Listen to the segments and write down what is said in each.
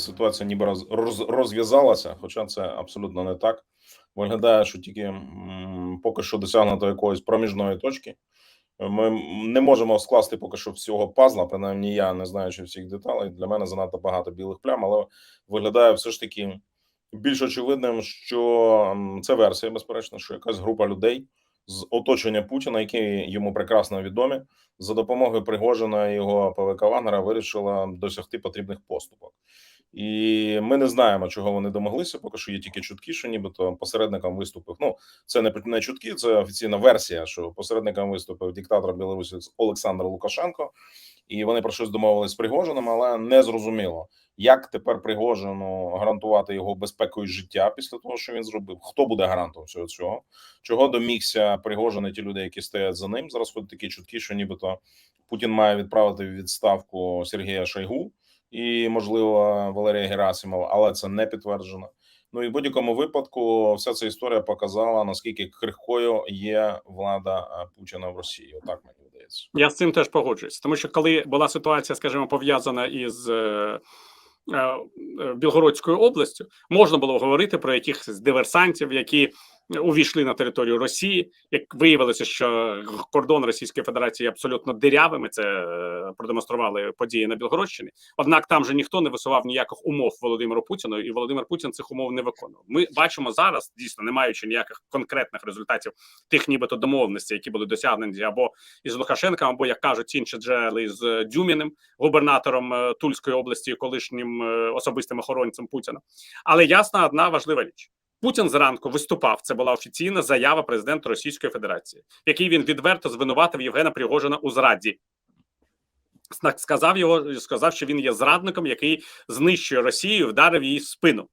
ситуація ніби роз, роз, розв'язалася, хоча це абсолютно не так. Виглядає, що тільки поки що досягнуто якоїсь проміжної точки. Ми не можемо скласти поки що всього пазла. Принаймні, я не знаючи всіх деталей. Для мене занадто багато білих плям, але виглядає все ж таки більш очевидним, що це версія, безперечно, що якась група людей з оточення Путіна, які йому прекрасно відомі, за допомогою Пригожина і його ПВК Вагнера вирішила досягти потрібних поступок. І ми не знаємо, чого вони домоглися. Поки що є тільки чутки, що нібито посередником виступив. Ну це не не чутки, це офіційна версія. Що посередником виступив диктатор Білорусі Олександр Лукашенко, і вони про щось домовились з Пригожиним, але не зрозуміло, як тепер Пригожину гарантувати його безпеку і життя після того, що він зробив. Хто буде гарантом всього цього? Чого домігся Пригожин і ті люди, які стоять за ним? Зараз ходять такі чутки, що нібито Путін має відправити відставку Сергія Шойгу і, можливо, Валерія Герасимова, але це не підтверджено. Ну і в будь-якому випадку, вся ця історія показала наскільки крихкою є влада е, Путіна в Росії. Отак мені видається. Я з цим теж погоджуюсь, тому що коли була ситуація, скажімо, пов'язана із е, е, Білгородською областю, можна було говорити про якихось диверсантів, які увійшли на територію Росії. Як виявилося, що кордон Російської Федерації абсолютно дирявими, це е, продемонстрували події на Білгородщині. Однак там же ніхто не висував ніяких умов Володимиру Путіну, і Володимир Путін цих умов не виконував. Ми бачимо зараз, дійсно не маючи ніяких конкретних результатів тих, нібито домовленостей, які були досягнені або із Лукашенком, або як кажуть інші джерели з Дюміним, губернатором е, Тульської області, колишнім е, особистим охоронцем Путіна. Але ясна одна важлива річ. Путін зранку виступав. Це була офіційна заява президента Російської Федерації, в якій він відверто звинуватив Євгена Пригожина у зраді. Сказав його, сказав, що він є зрадником, який знищує Росію, і вдарив її в спину.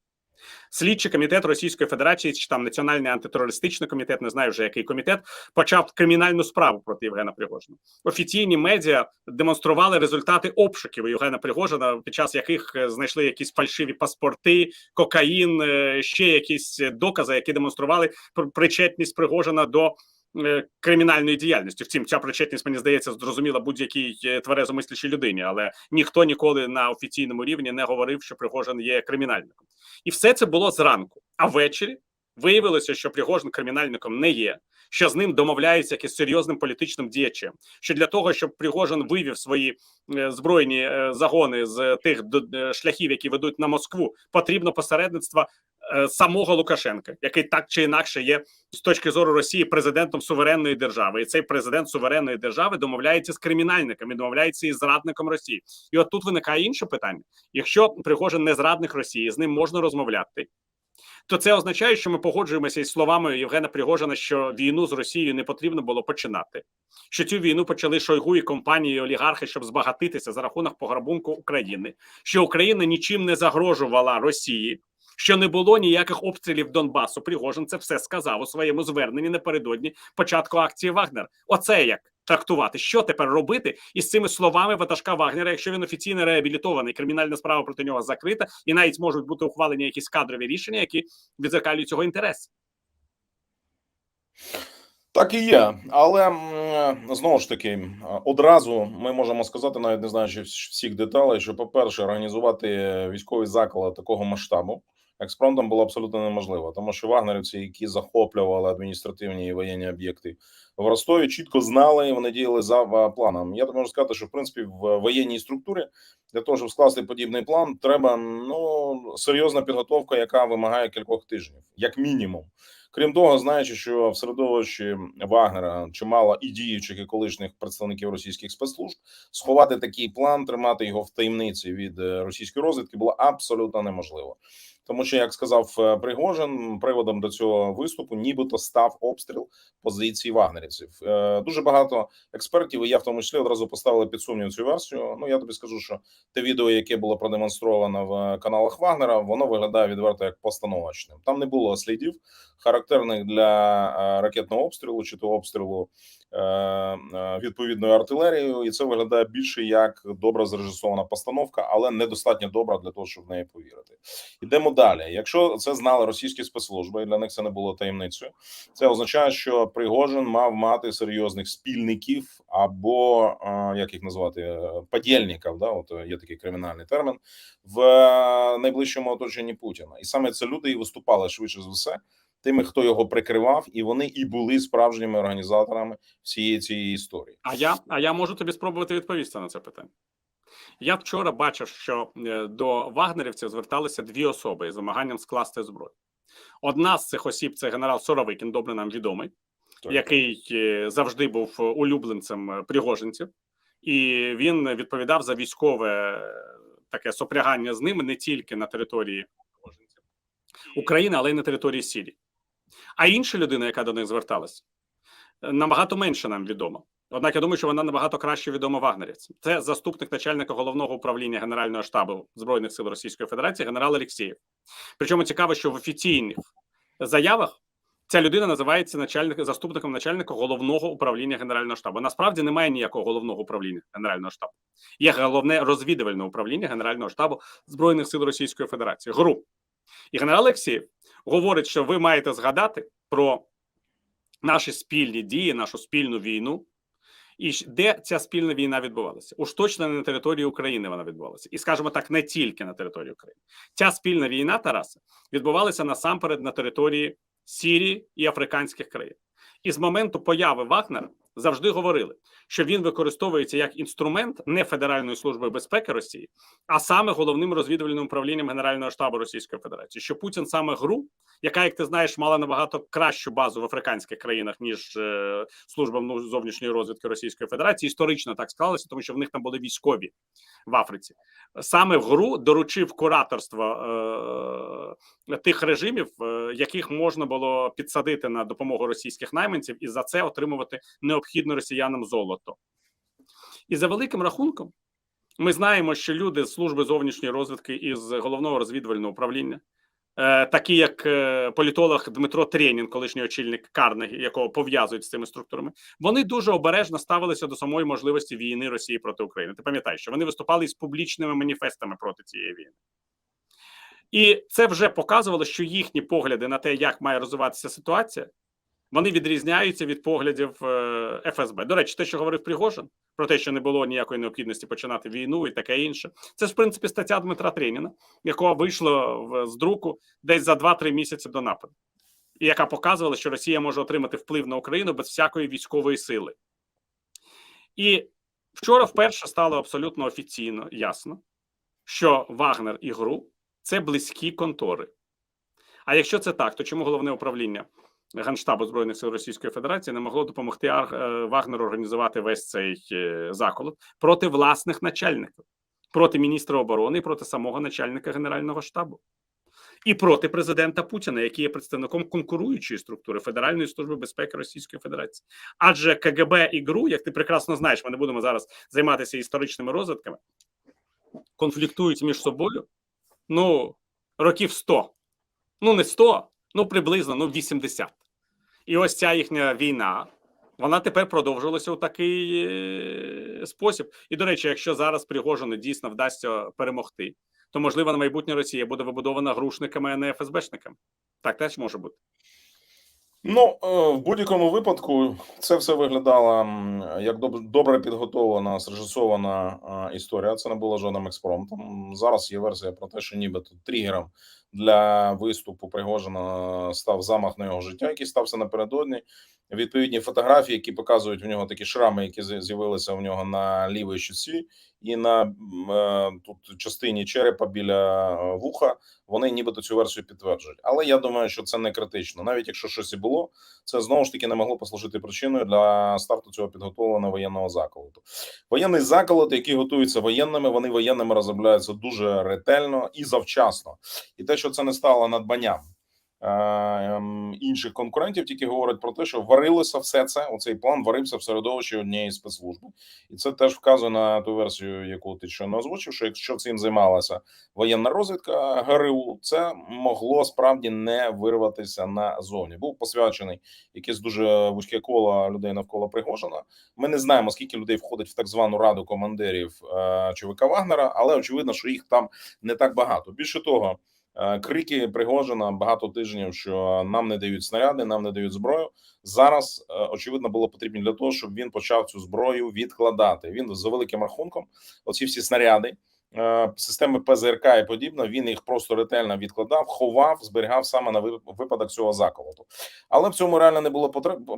Слідчий комітет Російської Федерації чи там Національний антитерористичний комітет, не знаю вже який комітет, почав кримінальну справу проти Євгена Пригожина. Офіційні медіа демонстрували результати обшуків Євгена Пригожина, під час яких е, знайшли якісь фальшиві паспорти, кокаїн, е, ще якісь докази, які демонстрували причетність Пригожина до. Е, Кримінальної діяльності втім, ця причетність мені здається зрозуміла будь-якій е, тверезомислячій людині, але ніхто ніколи на офіційному рівні не говорив, що Пригожин є кримінальником. І все це було зранку. А ввечері виявилося, що Пригожин кримінальником не є, що з ним домовляються якийсь серйозним політичним діячем. Що для того, щоб Пригожин вивів свої е, збройні загони з тих шляхів, які ведуть на Москву, потрібно посередництво е, самого Лукашенка, який так чи інакше є з точки зору Росії президентом суверенної держави, і цей президент суверенної держави домовляється з кримінальниками, домовляється із зрадником Росії. І от тут виникає інше питання: якщо Пригожин не зрадник Росії, з ним можна розмовляти. То це означає, що ми погоджуємося із словами Євгена Пригожина, що війну з Росією не потрібно було починати. Що цю війну почали Шойгу і компанії олігархи, щоб збагатитися за рахунок пограбунку України. Що Україна нічим не загрожувала Росії, що не було ніяких обстрілів Донбасу. Пригожин це все сказав у своєму зверненні напередодні початку акції Вагнер. Оце як трактувати, що тепер робити із цими словами ватажка Вагнера, якщо він офіційно реабілітований, кримінальна справа проти нього закрита, і навіть можуть бути ухвалені якісь кадрові рішення, які відзеркалюють цього інтерес. Так і є, але знову ж таки, одразу ми можемо сказати, навіть не знаючи всіх деталей, що, по-перше, організувати військовий заклад такого масштабу експромтом було абсолютно неможливо, тому що вагнерівці, які захоплювали адміністративні і воєнні об'єкти в Ростові, чітко знали і вони діяли за е, планом. Я можу сказати, що в принципі в воєнній структурі для того, щоб скласти подібний план, треба ну серйозна підготовка, яка вимагає кількох тижнів, як мінімум. Крім того, знаючи, що в середовищі Вагнера чимало і діючих і колишніх представників російських спецслужб, сховати такий план, тримати його в таємниці від е, російської розвідки було абсолютно неможливо. Тому що, як сказав е, Пригожин, приводом до цього виступу, нібито став обстріл позицій вагнерівців. Е, Дуже багато експертів, і я в тому числі одразу поставили під сумнів цю версію. Ну я тобі скажу, що те відео, яке було продемонстровано в каналах Вагнера, воно виглядає відверто як постановочним. Там не було слідів, характерних для е, ракетного обстрілу чи то обстрілу е, е, відповідною артилерією, і це виглядає більше як добре зрежисована постановка, але недостатньо добра для того, щоб в неї повірити. Йдемо далі. Якщо це знали російські спецслужби, і для них це не було таємницею. Це означає, що Пригожин мав мати серйозних спільників або е, як їх назвати е, подільників, Да, от е, є такий кримінальний термін в е, найближчому оточенні Путіна, і саме це люди і виступали швидше за все тими, хто його прикривав, і вони і були справжніми організаторами всієї цієї історії. А я, а я можу тобі спробувати відповісти на це питання. Я вчора бачив, що е, до вагнерівців зверталися дві особи з вимаганням скласти зброю. Одна з цих осіб це генерал Соровикін, добре нам відомий, Так. який е, завжди був улюбленцем е, пригожинців, і він відповідав за військове таке сопрягання з ними не тільки на території України, але й на території Сірії. А інша людина, яка до них зверталася, е, набагато менше нам відома. Однак я думаю, що вона набагато краще відома вагнерівцям. Це заступник начальника головного управління Генерального штабу збройних сил Російської Федерації, генерал Алексєєв. Причому цікаво, що в офіційних заявах ця людина називається начальник заступником начальника головного управління Генерального штабу. Насправді немає ніякого головного управління Генерального штабу. Є головне розвідувальне управління Генерального штабу збройних сил Російської Федерації. ГРУ. І генерал Алексєєв говорить, що ви маєте згадати про наші спільні дії, нашу спільну війну. І де ця спільна війна відбувалася? Уж точно не на території України вона відбувалася, і скажімо так, не тільки на території України. Ця спільна війна, Тараса, відбувалася насамперед на території Сірії і африканських країн. І з моменту появи Вагнера завжди говорили, що він використовується як інструмент не Федеральної служби безпеки Росії, а саме головним розвідувальним управлінням Генерального штабу Російської Федерації. Що Путін саме гру, яка, як ти знаєш, мала набагато кращу базу в африканських країнах ніж е, служба зовнішньої розвідки Російської Федерації. Історично так склалося, тому що в них там були військові в Африці. Саме в гру доручив кураторство е, тих режимів, е, яких можна було підсадити на допомогу російських найманців, і за це отримувати необхідне росіянам золото. І за великим рахунком, ми знаємо, що люди з служби зовнішньої розвідки із головного розвідувального управління, е, такі як е, політолог Дмитро Тренін, колишній очільник Карнегі, якого пов'язують з цими структурами, вони дуже обережно ставилися до самої можливості війни Росії проти України. Ти пам'ятаєш, що вони виступали із публічними маніфестами проти цієї війни. І це вже показувало, що їхні погляди на те, як має розвиватися ситуація, вони відрізняються від поглядів е, ФСБ. До речі, те, що говорив Пригожин, про те, що не було ніякої необхідності починати війну і таке інше. Це ж в принципі стаття Дмитра Треніна, якого вийшло в, з друку десь за 2-3 місяці до нападу, і яка показувала, що Росія може отримати вплив на Україну без всякої військової сили. І вчора вперше стало абсолютно офіційно ясно, що Вагнер і ГРУ це близькі контори. А якщо це так, то чому головне управління Генштабу Збройних сил Російської Федерації не могло допомогти е, Вагнеру організувати весь цей е, заколот проти власних начальників, проти міністра оборони проти самого начальника Генерального штабу? І проти президента Путіна, який є представником конкуруючої структури Федеральної служби безпеки Російської Федерації, адже КГБ і ГРУ, як ти прекрасно знаєш, ми не будемо зараз займатися історичними розвитками, конфліктують між собою ну років 100. Ну не 100, ну приблизно ну 80. І ось ця їхня війна. Вона тепер продовжилася у такий е, спосіб. І до речі, якщо зараз Пригожину дійсно вдасться перемогти, то можливо на майбутнє Росія буде вибудована грушниками, а не ФСБшниками. Так теж може бути. Ну, е, в будь-якому випадку, це все виглядало як добре підготовлена, зрежисована е, історія. Це не було жодним експромтом. Зараз є версія про те, що нібито тригером для виступу Пригожина став замах на його життя, який стався напередодні. Відповідні фотографії, які показують в нього такі шрами, які з'явилися в нього на лівій щоці, і на е, тут частині черепа біля е, вуха вони нібито цю версію підтверджують. Але я думаю, що це не критично. Навіть якщо щось і було, це знову ж таки не могло послужити причиною для старту цього підготовленого воєнного заколоту. Воєнний заколот, який готується воєнними, вони воєнними розробляються дуже ретельно і завчасно. І те, що це не стало надбанням. Е, ем, Інших конкурентів тільки говорять про те, що варилося все це. Оцей план варився в середовищі однієї спецслужби, і це теж вказує на ту версію, яку ти щойно озвучив. Що якщо цим займалася воєнна розвідка ГРУ, це могло справді не вирватися назовні. Був посвячений якесь дуже вузьке коло людей навколо Пригожина. Ми не знаємо скільки людей входить в так звану раду командирів е, ЧВК Вагнера, але очевидно, що їх там не так багато. Більше того. Е, Крики Пригожина багато тижнів, що нам не дають снаряди, нам не дають зброю. Зараз е, очевидно було потрібно для того, щоб він почав цю зброю відкладати. Він за великим рахунком, оці всі снаряди, е, системи ПЗРК і подібне. Він їх просто ретельно відкладав, ховав, зберігав саме на випадок цього заколоту. Але в цьому реально не було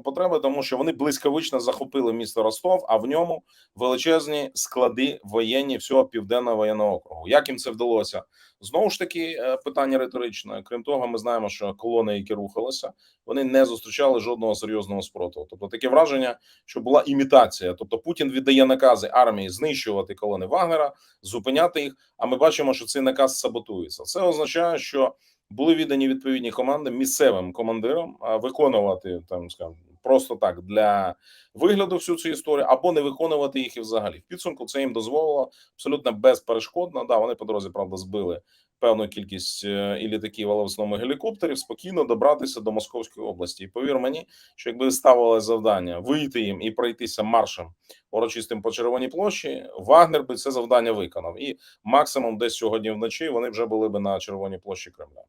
потреби, тому що вони блискавично захопили місто Ростов, а в ньому величезні склади воєнні всього південного воєнного округу. Як їм це вдалося? Знову ж таки, е, питання риторичне. Крім того, ми знаємо, що колони, які рухалися, вони не зустрічали жодного серйозного спротиву. Тобто таке враження, що була імітація. Тобто Путін віддає накази армії знищувати колони Вагнера, зупиняти їх. А ми бачимо, що цей наказ саботується. Це означає, що були віддані відповідні команди місцевим командирам виконувати там, скажімо, просто так для вигляду всю цю історію, або не виконувати їх і взагалі. В підсумку це їм дозволило абсолютно безперешкодно. Да, вони по дорозі правда збили певну кількість е, і літаків, але в основному гелікоптерів спокійно добратися до Московської області. І повір мені, що якби ставили завдання вийти їм і пройтися маршем урочистим по червоній площі, Вагнер би це завдання виконав, і максимум десь сьогодні вночі вони вже були би на червоній площі Кремля.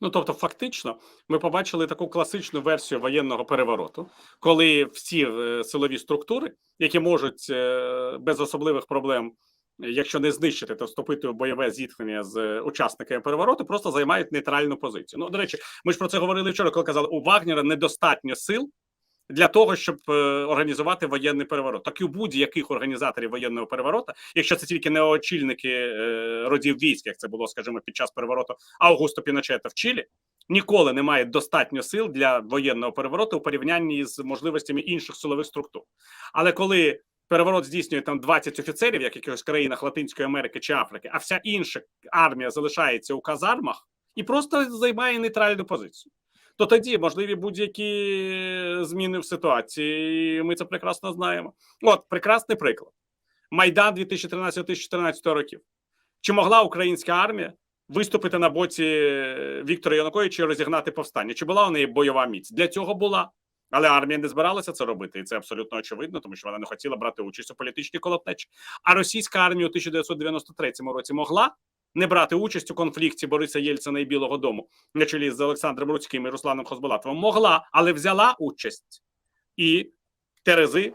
Ну тобто, фактично, ми побачили таку класичну версію воєнного перевороту, коли всі е, силові структури, які можуть е, без особливих проблем, якщо не знищити, то вступити в бойове зіткнення з е, учасниками перевороту, просто займають нейтральну позицію. Ну, до речі, ми ж про це говорили вчора, коли казали, у Вагнера недостатньо сил. Для того щоб е, організувати воєнний переворот, так і у будь-яких організаторів воєнного перевороту, якщо це тільки не очільники е, родів військ, як це було, скажімо, під час перевороту Аугусто Піночета в Чилі, ніколи немає достатньо сил для воєнного перевороту у порівнянні з можливостями інших силових структур. Але коли переворот здійснює там 20 офіцерів, як в якихось країнах Латинської Америки чи Африки, а вся інша армія залишається у казармах і просто займає нейтральну позицію. То тоді можливі будь-які зміни в ситуації. і Ми це прекрасно знаємо. От прекрасний приклад: Майдан 2013-2014 років. Чи могла українська армія виступити на боці Віктора Януковича і розігнати повстання? Чи була у неї бойова міць? Для цього була. Але армія не збиралася це робити, і це абсолютно очевидно, тому що вона не хотіла брати участь у політичній колотнечі. А російська армія у 1993 році могла не брати участь у конфлікті Бориса Єльцина і Білого Дому на чолі з Олександром Руцьким і Русланом Хозболатовим Могла, але взяла участь. І Терези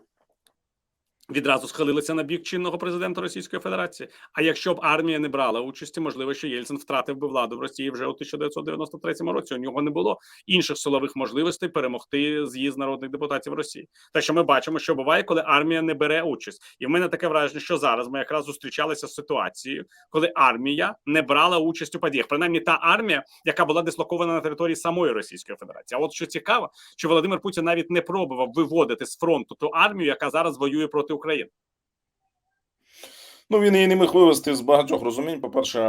відразу схилилися на бік чинного президента Російської Федерації. А якщо б армія не брала участі, можливо, що Єльцин втратив би владу в Росії вже у 1993 році. У нього не було інших силових можливостей перемогти з'їзд народних депутатів Росії. Так що ми бачимо, що буває, коли армія не бере участь, і в мене таке враження, що зараз ми якраз зустрічалися з ситуацією, коли армія не брала участь у подіях. Принаймні та армія, яка була дислокована на території самої Російської Федерації. А от що цікаво, що Володимир Путін навіть не пробував виводити з фронту ту армію, яка зараз воює проти України. Ну він її не міг вивести з багатьох розумінь. По перше,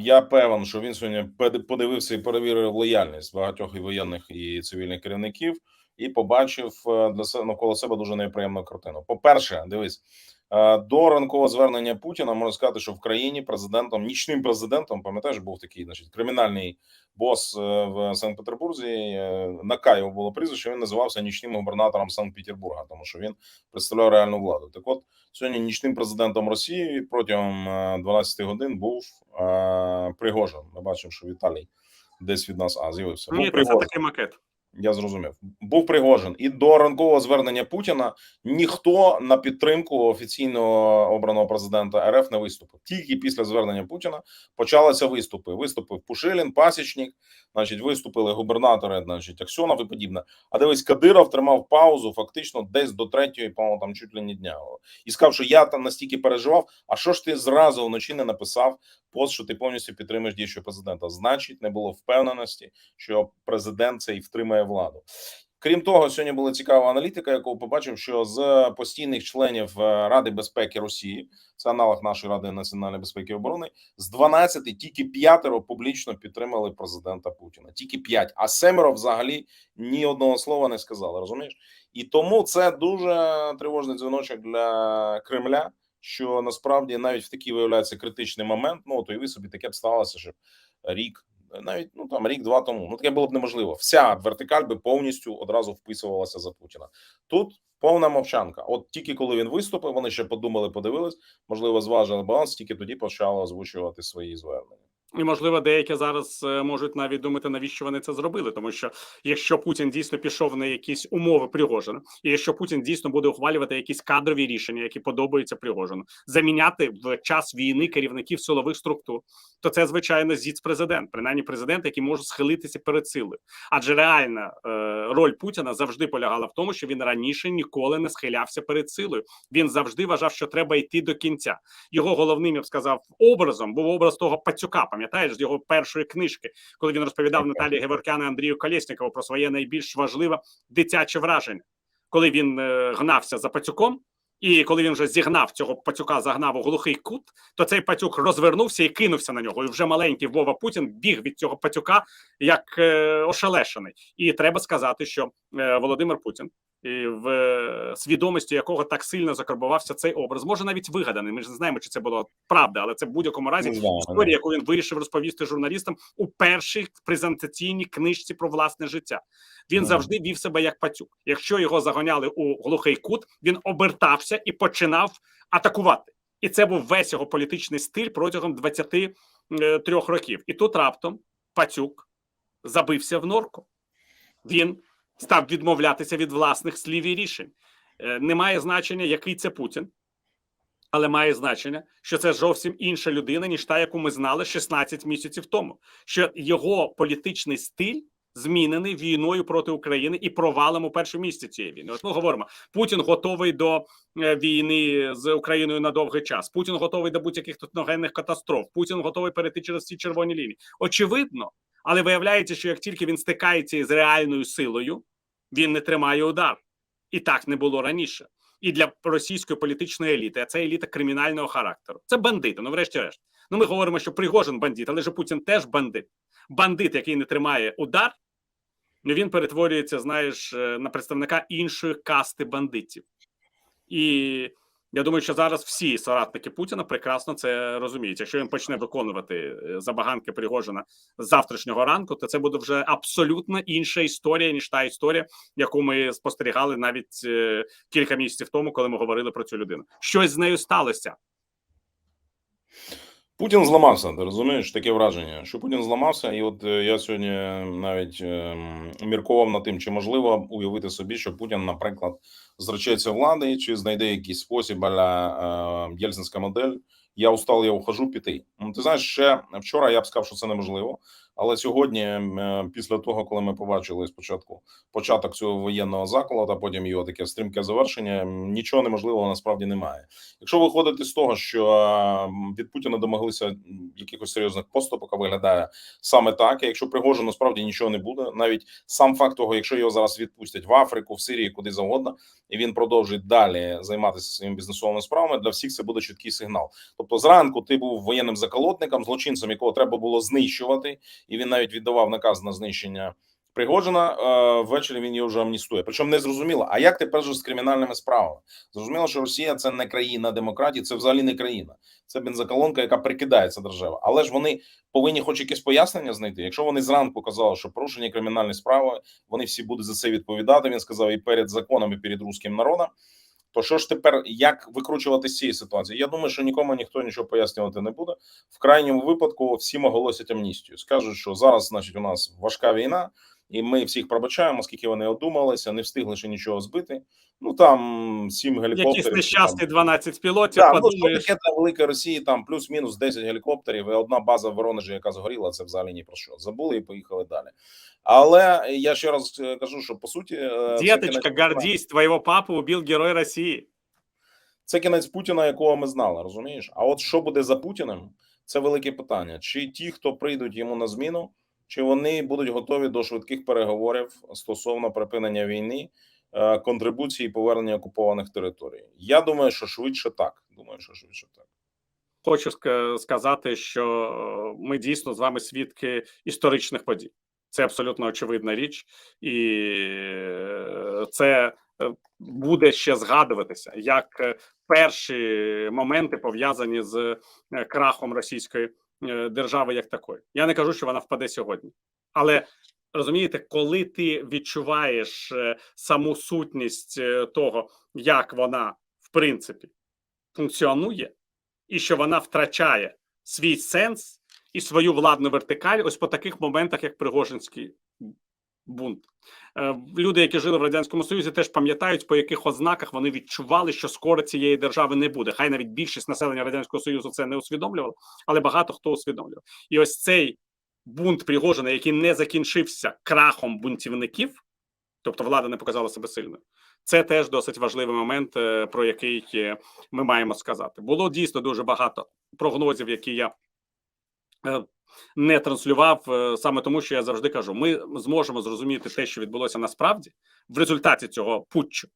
я певен, що він сьогодні подивився і перевірив лояльність багатьох і воєнних і цивільних керівників, і побачив е, для себе навколо себе дуже неприємну картину. По перше, дивись. Е, До ранкового звернення Путіна можна сказати, що в країні президентом, нічним президентом, пам'ятаєш, був такий, значить, кримінальний бос е, в Санкт-Петербурзі. е, На Каєво було прізвище. Він називався нічним губернатором Санкт-Петербурга, тому що він представляв реальну владу. Так, от сьогодні нічним президентом Росії протягом е, 12 годин був е, Пригожин. Ми бачимо, що Віталій десь від нас а з'явився. Був Ні, це такий макет. Я зрозумів. Був Пригожин, і до ранкового звернення Путіна ніхто на підтримку офіційно обраного президента РФ не виступив. Тільки після звернення Путіна почалися виступи. Виступив Пушилін, Пасічник, значить, виступили губернатори, значить, Аксьонов і подібне. А дивись, Кадиров тримав паузу фактично десь до третьої, по-моєму, там чуть ли не дня. І сказав, що я там настільки переживав. А що ж ти зразу вночі не написав пост, що ти повністю підтримуєш діючого президента? Значить, не було впевненості, що президент цей втримає владу. Крім того, сьогодні була цікава аналітика, яку побачив, що з постійних членів е, Ради безпеки Росії, це аналог нашої ради національної безпеки і оборони, з 12 тільки п'ятеро публічно підтримали президента Путіна. Тільки п'ять, а семеро взагалі ні одного слова не сказали. Розумієш? І тому це дуже тривожний дзвіночок для Кремля. Що насправді навіть в такий виявляється критичний момент. Ну то і ви собі таке б сталося, щоб рік, навіть ну там рік-два тому. Ну таке було б неможливо. Вся вертикаль би повністю одразу вписувалася за Путіна. Тут повна мовчанка. От тільки коли він виступив, вони ще подумали, подивились, можливо, зважили баланс. Тільки тоді почали озвучувати свої звернення. І, можливо, деякі зараз е, можуть навіть думати, навіщо вони це зробили. Тому що якщо Путін дійсно пішов на якісь умови Пригожина, і якщо Путін дійсно буде ухвалювати якісь кадрові рішення, які подобаються Пригожину, заміняти в час війни керівників силових структур, то це звичайно зіц президент, принаймні президент, який може схилитися перед силою. Адже реальна е, роль Путіна завжди полягала в тому, що він раніше ніколи не схилявся перед силою. Він завжди вважав, що треба йти до кінця. Його головним я б сказав образом був образ того пацюка. Пам'ятаєш з його першої книжки, коли він розповідав Наталії Геворкяну і Андрію Колєснікову про своє найбільш важливе дитяче враження, коли він е, гнався за пацюком. І коли він вже зігнав цього пацюка, загнав у глухий кут, то цей пацюк розвернувся і кинувся на нього. І вже маленький Вова Путін біг від цього пацюка як е, ошелешений. І треба сказати, що е, Володимир Путін, в е, свідомості якого так сильно закарбувався цей образ, може навіть вигаданий. Ми ж не знаємо, чи це було правда, але це в будь-якому разі знаю, історія, яку він вирішив розповісти журналістам у першій презентаційній книжці про власне життя. Він завжди вів себе як пацюк. Якщо його заганяли у глухий кут, він обертався і починав атакувати. І це був весь його політичний стиль протягом 23 років. І тут раптом пацюк забився в норку. Він став відмовлятися від власних слів і рішень. Е, Немає значення, який це Путін, але має значення, що це зовсім інша людина, ніж та, яку ми знали 16 місяців тому. Що його політичний стиль змінений війною проти України і провалом у першому місці цієї війни. От ми говоримо, Путін готовий до е, війни з Україною на довгий час. Путін готовий до будь-яких техногенних катастроф. Путін готовий перейти через ці червоні лінії. Очевидно, але виявляється, що як тільки він стикається із реальною силою, він не тримає удар. І так не було раніше. І для російської політичної еліти, а це еліта кримінального характеру. Це бандити. Ну, врешті-решт. Ну, ми говоримо, що Пригожин бандит, але ж Путін теж бандит. Бандит, який не тримає удар, ну він перетворюється, знаєш, е, на представника іншої касти бандитів. І я думаю, що зараз всі соратники Путіна прекрасно це розуміють. Якщо він почне виконувати е, забаганки Пригожина з завтрашнього ранку, то це буде вже абсолютно інша історія, ніж та історія, яку ми спостерігали навіть е, кілька місяців тому, коли ми говорили про цю людину. Щось з нею сталося. Путін зламався, ти розумієш таке враження, що Путін зламався, і от е, я сьогодні навіть е, міркував над тим, чи можливо уявити собі, що Путін, наприклад, зречеться влади, чи знайде якийсь спосіб аля е, єльцинська модель. Я устал, я ухожу піти. Ну, ти знаєш, ще вчора я б сказав, що це неможливо. Але сьогодні, е, після того, коли ми побачили спочатку початок цього воєнного закладу, а потім його таке стрімке завершення, нічого неможливого насправді немає. Якщо виходити з того, що е, від Путіна домоглися якихось серйозних поступок, а виглядає саме так. І якщо Пригожин насправді нічого не буде, навіть сам факт того, якщо його зараз відпустять в Африку, в Сирії, куди завгодно, і він продовжить далі займатися своїми бізнесовими справами, для всіх це буде чіткий сигнал. Тобто, зранку ти був воєнним заколотником, злочинцем, якого треба було знищувати, і він навіть віддавав наказ на знищення. Пригожина е, ввечері він його вже амністує. Причому не зрозуміло. А як тепер же з кримінальними справами? Зрозуміло, що Росія це не країна демократії, це взагалі не країна. Це бензоколонка, яка прикидається держава. Але ж вони повинні хоч якесь пояснення знайти. Якщо вони зранку казали, що порушення кримінальної справи, вони всі будуть за це відповідати. Він сказав і перед законом, і перед руським народом. То що ж тепер як викручувати з цієї ситуації? Я думаю, що нікому ніхто нічого пояснювати не буде. В крайньому випадку всім оголосять амністію. Скажуть, що зараз, значить, у нас важка війна, і ми всіх пробачаємо, оскільки вони одумалися, не встигли ще нічого збити. Ну там сім гелікоптерів. Якісь нещасні 12 пілотів. Так, ну, таке для великої Росії, там плюс-мінус 10 гелікоптерів, і одна база в Воронежі, яка згоріла, це взагалі ні про що. Забули і поїхали далі. Але я ще раз е, кажу, що по суті, е, кінець- гордись, твоего папу убил герой Росії. це кінець Путіна, якого ми знали, розумієш? А от що буде за Путіним, це велике питання. Чи ті, хто прийдуть йому на зміну, чи вони будуть готові до швидких переговорів стосовно припинення війни, е, контрибуції і повернення окупованих територій? Я думаю, що швидше так. Думаю, що швидше так. Хочу сказати, що е, ми дійсно з вами свідки історичних подій. Це абсолютно очевидна річ, і е, це буде ще згадуватися як перші моменти пов'язані з крахом російської держави, як такої. Я не кажу, що вона впаде сьогодні, але розумієте, коли ти відчуваєш е, саму сутність е, того, як вона в принципі функціонує і що вона втрачає свій сенс, і свою владну вертикаль ось по таких моментах, як Пригожинський бунт. Е, Люди, які жили в радянському союзі, теж пам'ятають, по яких ознаках вони відчували, що скоро цієї держави не буде. Хай навіть більшість населення радянського союзу це не усвідомлювало, але багато хто усвідомлював. І ось цей бунт Пригожина, який не закінчився крахом бунтівників, тобто влада не показала себе сильною. Це теж досить важливий момент, е, про який е, ми маємо сказати. Було дійсно дуже багато прогнозів, які я не транслював е, саме тому, що я завжди кажу: ми зможемо зрозуміти те, що відбулося насправді в результаті цього путчу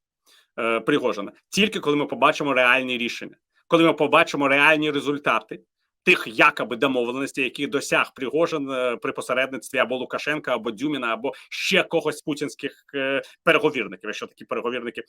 е, Пригожина, тільки коли ми побачимо реальні рішення, коли ми побачимо реальні результати. Тих якоби домовленостей, які досяг Пригожин е, при посередництві або Лукашенка, або Дюміна, або ще когось путінських е, переговірників. Якщо такі переговірники,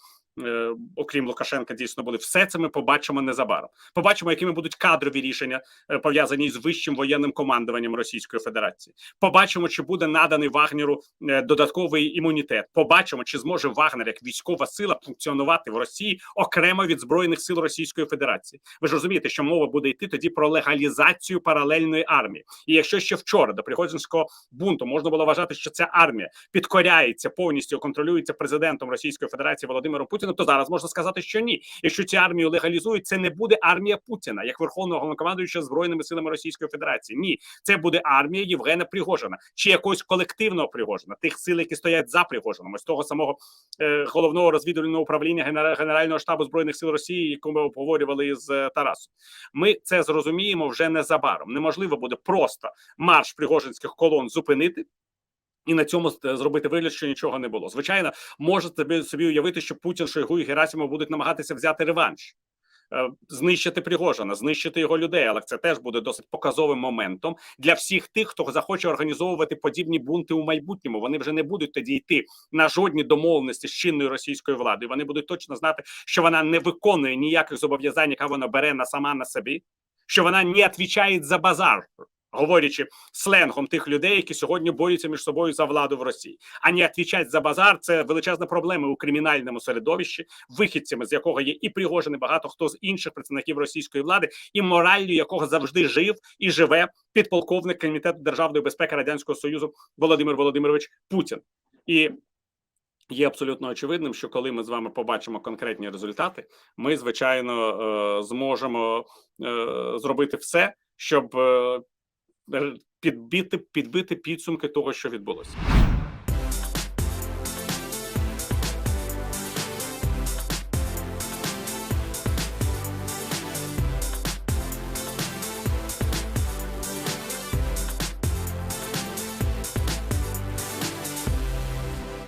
е, окрім Лукашенка, дійсно були, все це ми побачимо незабаром. Побачимо, якими будуть кадрові рішення пов'язані з вищим воєнним командуванням Російської Федерації. Побачимо, чи буде наданий Вагнеру додатковий імунітет. Побачимо, чи зможе Вагнер як військова сила функціонувати в Росії окремо від збройних сил Російської Федерації. Ви ж розумієте, що мова буде йти тоді про легалізацію паралельної армії. І якщо ще вчора до Пригожинського бунту можна було вважати, що ця армія підкоряється повністю контролюється президентом Російської Федерації Володимиром Путіним, то зараз можна сказати, що ні. Якщо цю армію легалізують, це не буде армія Путіна, як верховного головнокомандуюча збройними силами Російської Федерації. Ні, це буде армія Євгена Пригожина чи якогось колективного Пригожина, тих сил, які стоять за Пригожином, ось того самого е, головного розвідувального управління Генера- Генерального штабу збройних сил Росії, яку ми обговорювали з е, Тарасом. Ми це зрозуміємо вже незабаром. Неможливо буде просто марш пригожинських колон зупинити. І на цьому зробити вигляд, що нічого не було. Звичайно, можете собі уявити, що Путін, Шойгу і Герасимов будуть намагатися взяти реванш, е, знищити Пригожина, знищити його людей. Але це теж буде досить показовим моментом для всіх тих, хто захоче організовувати подібні бунти у майбутньому. Вони вже не будуть тоді йти на жодні домовленості з чинною російською владою. Вони будуть точно знати, що вона не виконує ніяких зобов'язань, яка вона бере на сама на собі, що вона не відповідає за базар. Говорячи сленгом тих людей, які сьогодні борються між собою за владу в Росії, а не відповідати за базар це величезна проблема у кримінальному середовищі, вихідцями з якого є і Пригожин, і багато хто з інших представників російської влади, і мораллю якого завжди жив і живе підполковник комітету державної безпеки радянського союзу Володимир Володимирович Путін. І є абсолютно очевидним, що коли ми з вами побачимо конкретні результати, ми звичайно е, зможемо е, зробити все, щоб е, підбити підбити підсумки того, що відбулося.